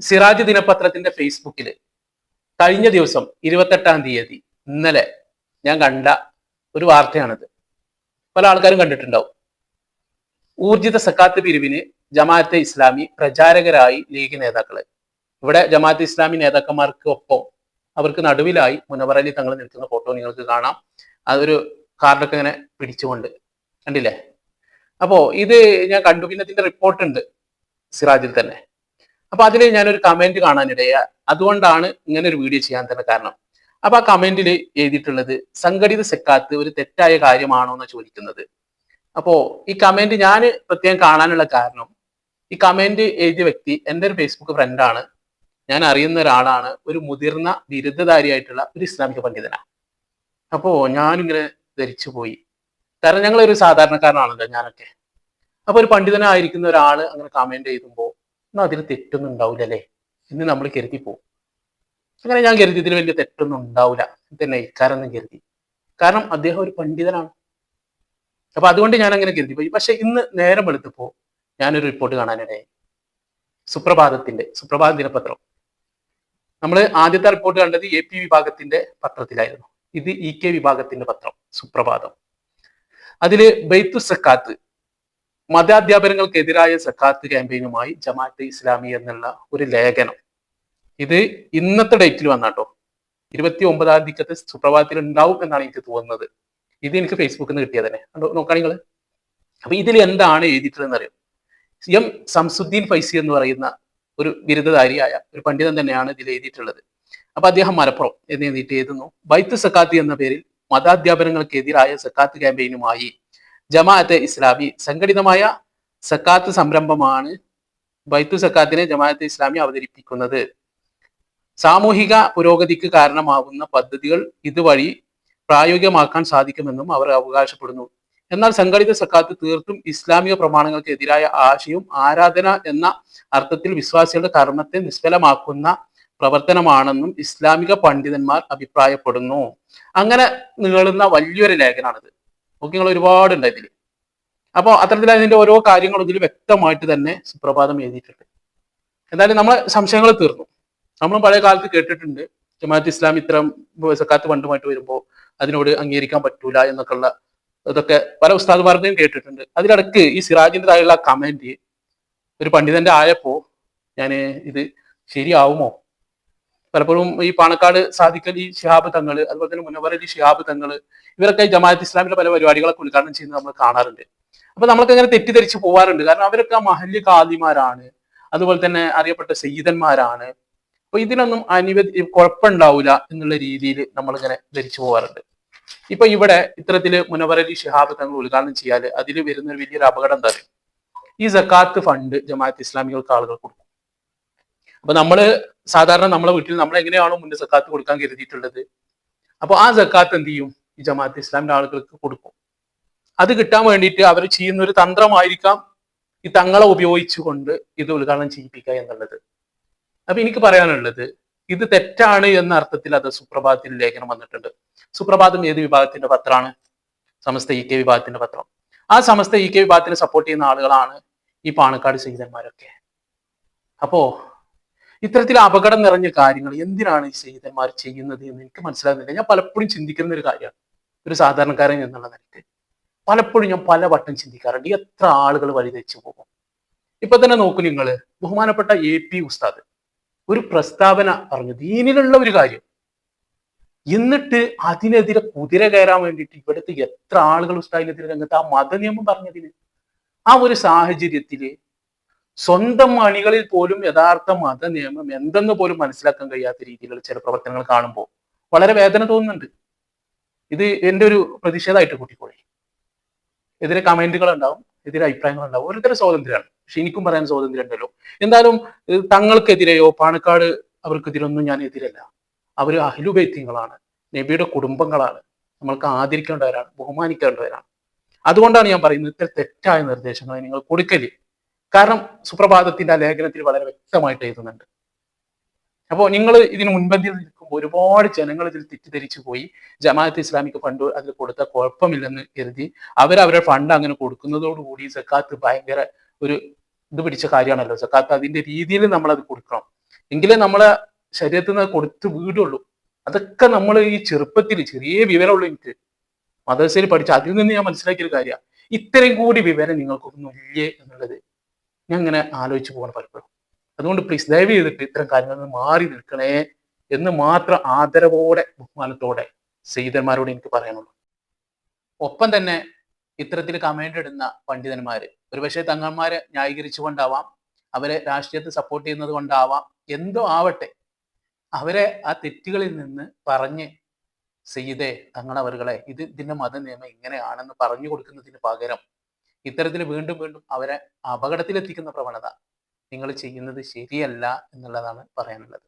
സിറാജ് ദിനപത്രത്തിന്റെ ഫേസ്ബുക്കിൽ കഴിഞ്ഞ ദിവസം ഇരുപത്തെട്ടാം തീയതി ഇന്നലെ ഞാൻ കണ്ട ഒരു വാർത്തയാണിത്. പല ആൾക്കാരും കണ്ടിട്ടുണ്ടാവും. ഊർജിത സക്കാത്ത് പിരിവിന് ജമാഅത്തെ ഇസ്ലാമി പ്രചാരകരായി ലീഗ് നേതാക്കൾ. ഇവിടെ ജമാഅത്തെ ഇസ്ലാമി നേതാക്കന്മാർക്ക് ഒപ്പം അവർക്ക് നടുവിലായി മുനവറലി തങ്ങൾ നിൽക്കുന്ന ഫോട്ടോ നിങ്ങൾക്ക് കാണാം. അതൊരു കാർഡൊക്കെ ഇങ്ങനെ പിടിച്ചുകൊണ്ട് കണ്ടില്ലേ? അപ്പോ ഇത് ഞാൻ കണ്ടു. പിന്നെ ഇതിന്റെ റിപ്പോർട്ട് ഉണ്ട് സിറാജിൽ തന്നെ. അപ്പൊ അതിൽ ഞാനൊരു കമന്റ് കാണാനിടയ. അതുകൊണ്ടാണ് ഇങ്ങനെ ഒരു വീഡിയോ ചെയ്യാൻ തന്നെ കാരണം. അപ്പൊ ആ കമന്റിൽ എഴുതിയിട്ടുള്ളത് സംഘടിത സെക്കാത്ത് ഒരു തെറ്റായ കാര്യമാണോ എന്ന് ചോദിക്കുന്നത്? അപ്പോ ഈ കമന്റ് ഞാൻ പ്രത്യേകം കാണാനുള്ള കാരണം ഈ കമന്റ് എഴുതിയ വ്യക്തി എന്റെ ഒരു ഫേസ്ബുക്ക് ഫ്രണ്ടാണ് ഞാൻ അറിയുന്ന ഒരാളാണ്. ഒരു മുതിർന്ന ബിരുദധാരിയായിട്ടുള്ള ഒരു ഇസ്ലാമിക പണ്ഡിതനാണ് അപ്പോ ഞാനിങ്ങനെ ധരിച്ചു പോയി. കാരണം ഞങ്ങൾ ഒരു സാധാരണക്കാരനാണല്ലോ ഞാനൊക്കെ. അപ്പൊ ഒരു പണ്ഡിതനായിരിക്കുന്ന ഒരാൾ അങ്ങനെ കമന്റ് എഴുതുമ്പോൾ എന്നാൽ അതിന് തെറ്റൊന്നും ഉണ്ടാവില്ലല്ലേ എന്ന് നമ്മൾ കരുതി പോകും അങ്ങനെ ഞാൻ കരുതി ഇതിന് വലിയ തെറ്റൊന്നും ഉണ്ടാവില്ല തന്നെ ഇക്കാരെന്നും കരുതി. കാരണം അദ്ദേഹം ഒരു പണ്ഡിതനാണ്. അപ്പൊ അതുകൊണ്ട് ഞാൻ അങ്ങനെ കരുതി പോയി. പക്ഷെ ഇന്ന് നേരം വെളുത്തപ്പോ ഞാനൊരു റിപ്പോർട്ട് കാണാനിടയായി. സുപ്രഭാതത്തിന്റെ സുപ്രഭാത ദിനപത്രം. നമ്മൾ ആദ്യത്തെ റിപ്പോർട്ട് കണ്ടത് എ പി വിഭാഗത്തിന്റെ പത്രത്തിലായിരുന്നു. ഇത് ഇ കെ വിഭാഗത്തിന്റെ പത്രം സുപ്രഭാതം. അതിൽ ബൈത്തു സക്കാത്ത് മതാധ്യാപനങ്ങൾക്കെതിരായ സക്കാത്ത് ക്യാമ്പയിനുമായി ജമാഅത്ത് ഇസ്ലാമി എന്നുള്ള ഒരു ലേഖനം. ഇത് ഇന്നത്തെ ഡേറ്റിൽ വന്നാട്ടോ. ഇരുപത്തി ഒമ്പതാം തീയതി സുപ്രഭാതത്തിൽ ഉണ്ടാവും എന്നാണ് എനിക്ക് തോന്നുന്നത്. ഇത് എനിക്ക് ഫേസ്ബുക്കിൽ നിന്ന് കിട്ടിയത് തന്നെ. നോക്കുകയാണെങ്കിൽ അപ്പൊ ഇതിൽ എന്താണ് എഴുതിയിട്ടുള്ളതെന്ന് അറിയാം? എം സംസുദ്ദീൻ ഫൈസി എന്ന് പറയുന്ന ഒരു ബിരുദധാരിയായ ഒരു പണ്ഡിതൻ തന്നെയാണ് ഇതിൽ എഴുതിയിട്ടുള്ളത്. അപ്പൊ അദ്ദേഹം മലപ്പുറം എന്ന് എഴുതിയിട്ട് എഴുതുന്നു. ബൈത്ത് സക്കാത്ത് എന്ന പേരിൽ മതാധ്യാപനങ്ങൾക്കെതിരായ സക്കാത്ത് ക്യാമ്പയിനുമായി ജമാഅത്തെ ഇസ്ലാമി സംഘടിതമായ സക്കാത്ത് സംരംഭമാണ് ബൈത്തു സക്കാത്തിനെ ജമാഅത്തെ ഇസ്ലാമി അവതരിപ്പിക്കുന്നത്. സാമൂഹിക പുരോഗതിക്ക് കാരണമാവുന്ന പദ്ധതികൾ ഇതുവഴി പ്രായോഗികമാക്കാൻ സാധിക്കുമെന്നും അവർ അവകാശപ്പെടുന്നു. എന്നാൽ സംഘടിത സക്കാത്ത് തീർത്തും ഇസ്ലാമിക പ്രമാണങ്ങൾക്ക് എതിരായ ആശയവും ആരാധന എന്ന അർത്ഥത്തിൽ വിശ്വാസികളുടെ കർമ്മത്തെ നിഷ്ഫലമാക്കുന്ന പ്രവർത്തനമാണെന്നും ഇസ്ലാമിക പണ്ഡിതന്മാർ അഭിപ്രായപ്പെടുന്നു. അങ്ങനെ നീളുന്ന വലിയൊരു ലേഖനാണിത്. നോക്കി ഒരുപാട് ഉണ്ട് ഇതിൽ അപ്പോൾ അത്തരത്തിൽ അതിന്റെ ഓരോ കാര്യങ്ങളും ഇതിൽ വ്യക്തമായിട്ട് തന്നെ സുപ്രഭാതം എഴുതിയിട്ടുണ്ട്. എന്തായാലും നമ്മളെ സംശയങ്ങൾ തീർന്നു. നമ്മൾ പഴയ കാലത്ത് കേട്ടിട്ടുണ്ട് ജമാഅത്ത് ഇസ്ലാം ഇത്തരം സക്കാത്ത് ഫണ്ടുമായിട്ട് വരുമ്പോൾ അതിനോട് അംഗീകരിക്കാൻ പറ്റൂല എന്നൊക്കെയുള്ള ഇതൊക്കെ പല ഉസ്താദ്മാരുടെയും കേട്ടിട്ടുണ്ട്. അതിലിടക്ക് ഈ സിറാജിന്റെ താഴെയുള്ള കമന്റ് ഒരു പണ്ഡിതന്റെ ആയപ്പോ ഞാൻ ഇത് ശരിയാവുമോ? പലപ്പോഴും ഈ പാണക്കാട് സാദിഖ് ഈ ഷിഹാബ് തങ്ങൾ അതുപോലെ തന്നെ മുനവർ അലി ഷിഹാബ് തങ്ങൾ ഇവരൊക്കെ ജമാഅത്ത് ഇസ്ലാമിന്റെ പല പരിപാടികളൊക്കെ ഉദ്ഘാടനം ചെയ്യുന്നത് നമ്മൾ കാണാറുണ്ട്. അപ്പൊ നമ്മൾക്ക് അങ്ങനെ തെറ്റിദ്ധരിച്ച് പോവാറുണ്ട്. കാരണം അവരൊക്കെ മഹല്യ കാദിമാരാണ് അതുപോലെ തന്നെ അറിയപ്പെട്ട സയ്യിദന്മാരാണ്. അപ്പൊ ഇതിനൊന്നും അനുവദി കുഴപ്പമുണ്ടാവില്ല എന്നുള്ള രീതിയിൽ നമ്മളിങ്ങനെ ധരിച്ചു പോവാറുണ്ട്. ഇപ്പൊ ഇവിടെ ഇത്തരത്തിൽ മുനവർ അലി ഷിഹാബ് തങ്ങൾ ഉദ്ഘാടനം ചെയ്യാൽ അതിൽ വരുന്ന ഒരു വലിയൊരു അപകടം എന്താ ഈ സക്കാത്ത് ഫണ്ട് ജമാഅത്ത് ഇസ്ലാമികൾക്ക് ആളുകൾ കൊടുക്കും. അപ്പൊ നമ്മൾ സാധാരണ നമ്മളെ വീട്ടിൽ നമ്മൾ എങ്ങനെയാണോ മുന്നേ സക്കാത്ത് കൊടുക്കാൻ കരുതിയിട്ടുള്ളത്? അപ്പോൾ ആ സക്കാത്ത് എന്ത് ചെയ്യും? ഈ ജമാഅത്ത് ഇസ്ലാമിന്റെ ആളുകൾക്ക് കൊടുക്കും. അത് കിട്ടാൻ വേണ്ടിയിട്ട് അവർ ചെയ്യുന്ന ഒരു തന്ത്രമായിരിക്കാം ഈ തങ്ങളെ ഉപയോഗിച്ചുകൊണ്ട് ഇത് ഉദ്ഘാടനം ചെയ്യിപ്പിക്കുക എന്നുള്ളത്. അപ്പൊ എനിക്ക് പറയാനുള്ളത് ഇത് തെറ്റാണ് എന്ന അർത്ഥത്തിൽ അത് സുപ്രഭാതത്തിൽ ലേഖനം വന്നിട്ടുണ്ട്. സുപ്രഭാതം ഏത് വിഭാഗത്തിന്റെ പത്രമാണ്? സമസ്ത ഇ കെ വിഭാഗത്തിന്റെ പത്രം. ആ സമസ്ത ഇ കെ വിഭാഗത്തിന് സപ്പോർട്ട് ചെയ്യുന്ന ആളുകളാണ് ഈ പാണക്കാട് സഹിതന്മാരൊക്കെ അപ്പോ ഇത്തരത്തിൽ അപകടം നിറഞ്ഞ കാര്യങ്ങൾ എന്തിനാണ് ഈ സഹിതന്മാർ ചെയ്യുന്നത് എന്ന് എനിക്ക് മനസ്സിലാകുന്നില്ല. ഞാൻ പലപ്പോഴും ചിന്തിക്കുന്ന ഒരു കാര്യമാണ്. ഒരു സാധാരണക്കാരൻ എന്നുള്ള നിലയ്ക്ക് പലപ്പോഴും ഞാൻ പല വട്ടം ചിന്തിക്കാറുണ്ട്. എത്ര ആളുകൾ വഴിതെച്ചു പോകും? ഇപ്പൊ തന്നെ നോക്കൂ നിങ്ങൾ ബഹുമാനപ്പെട്ട എ പി ഉസ്താദ് ഒരു പ്രസ്താവന പറഞ്ഞു. ദീനിലുള്ള ഒരു കാര്യം. എന്നിട്ട് അതിനെതിരെ കുതിര കയറാൻ വേണ്ടിയിട്ട് ഇവിടുത്തെ എത്ര ആളുകൾ ഉസ്താദിനെതിരെ രംഗത്ത് ആ മതനിയമം പറഞ്ഞതിന് ആ ഒരു സാഹചര്യത്തിൽ സ്വന്തം അണികളിൽ പോലും യഥാർത്ഥ മത നിയമം എന്തെന്ന് പോലും മനസ്സിലാക്കാൻ കഴിയാത്ത രീതിയിലുള്ള ചില പ്രവർത്തനങ്ങൾ കാണുമ്പോൾ വളരെ വേദന തോന്നുന്നുണ്ട്. ഇത് എന്റെ ഒരു പ്രതിഷേധമായിട്ട് കൂട്ടിക്കോളി. എതിരെ കമന്റുകൾ ഉണ്ടാവും എതിരെ അഭിപ്രായങ്ങൾ ഉണ്ടാവും. ഓരോരുത്തരുടെ സ്വാതന്ത്ര്യമാണ്. പക്ഷെ എനിക്കും പറയാൻ സ്വാതന്ത്ര്യം ഉണ്ടല്ലോ. എന്തായാലും തങ്ങൾക്കെതിരെയോ പാണക്കാട് അവർക്കെതിരൊന്നും ഞാൻ എതിരല്ല. അവർ അഹിലുബൈത്യങ്ങളാണ് നബിയുടെ കുടുംബങ്ങളാണ്. നമ്മൾക്ക് ആദരിക്കേണ്ടവരാണ് ബഹുമാനിക്കേണ്ടവരാണ്. അതുകൊണ്ടാണ് ഞാൻ പറയുന്നത് ഇത്ര തെറ്റായ നിർദ്ദേശങ്ങൾ നിങ്ങൾ കൊടുക്കൽ. കാരണം സുപ്രഭാതത്തിന്റെ ലേഖനത്തിൽ വളരെ വ്യക്തമായിട്ട് എഴുതുന്നുണ്ട്. അപ്പോൾ നിങ്ങൾ ഇതിന് മുൻപന്തിയിൽ നിൽക്കുമ്പോൾ ഒരുപാട് ജനങ്ങൾ ഇതിൽ തെറ്റിദ്ധരിച്ചു പോയി. ജമാഅത്ത് ഇസ്ലാമിക്ക് ഫണ്ട് അതിൽ കൊടുത്ത കുഴപ്പമില്ലെന്ന് കരുതി അവർ അവരുടെ ഫണ്ട് അങ്ങനെ കൊടുക്കുന്നതോടുകൂടി സക്കാത്ത് ഭയങ്കര ഒരു ഇത് പിടിച്ച കാര്യമാണല്ലോ. സക്കാത്ത് അതിന്റെ രീതിയിൽ നമ്മൾ അത് കൊടുക്കണം. എങ്കിലേ നമ്മളെ ശരീരത്തിൽ നിന്ന് കൊടുത്ത് വീടുള്ളൂ. അതൊക്കെ നമ്മൾ ഈ ചെറുപ്പത്തിൽ ചെറിയ വിവരമുള്ളൂ എനിക്ക് മദർസയിൽ പഠിച്ച അതിൽ നിന്ന് ഞാൻ മനസ്സിലാക്കിയൊരു കാര്യമാണ്. ഇത്രയും കൂടി വിവരം നിങ്ങൾക്കൊന്നും ഇല്ലേ എന്നുള്ളത്. ഞാൻ ഇങ്ങനെ ആലോചിച്ച് പോകണം പലപ്പോഴും. അതുകൊണ്ട് പ്ലീസ് ദയവ് ചെയ്തിട്ട് ഇത്തരം കാര്യങ്ങളിൽ നിന്ന് മാറി നിൽക്കണേ എന്ന് മാത്രം ആദരവോടെ ബഹുമാനത്തോടെ സീതന്മാരോട് എനിക്ക് പറയാനുള്ളൂ. ഒപ്പം തന്നെ ഇത്തരത്തിൽ കമന്റ് ഇടുന്ന പണ്ഡിതന്മാര് ഒരുപക്ഷെ തങ്ങന്മാരെ ന്യായീകരിച്ചുകൊണ്ടാവാം അവരെ രാഷ്ട്രീയത്തെ സപ്പോർട്ട് ചെയ്യുന്നത് കൊണ്ടാവാം എന്തോ ആവട്ടെ അവരെ ആ തെറ്റുകളിൽ നിന്ന് പറഞ്ഞ് സയ്യിദെ തങ്ങളവറുകളെ ഇത് ഇതിന്റെ മത നിയമം ഇങ്ങനെയാണെന്ന് പറഞ്ഞു കൊടുക്കുന്നതിന് പകരം ഇത്തരത്തിൽ വീണ്ടും വീണ്ടും അവരെ അപകടത്തിലെത്തിക്കുന്ന പ്രവണത നിങ്ങൾ ചെയ്യുന്നത് ശരിയല്ല എന്നുള്ളതാണ് പറയാനുള്ളത്.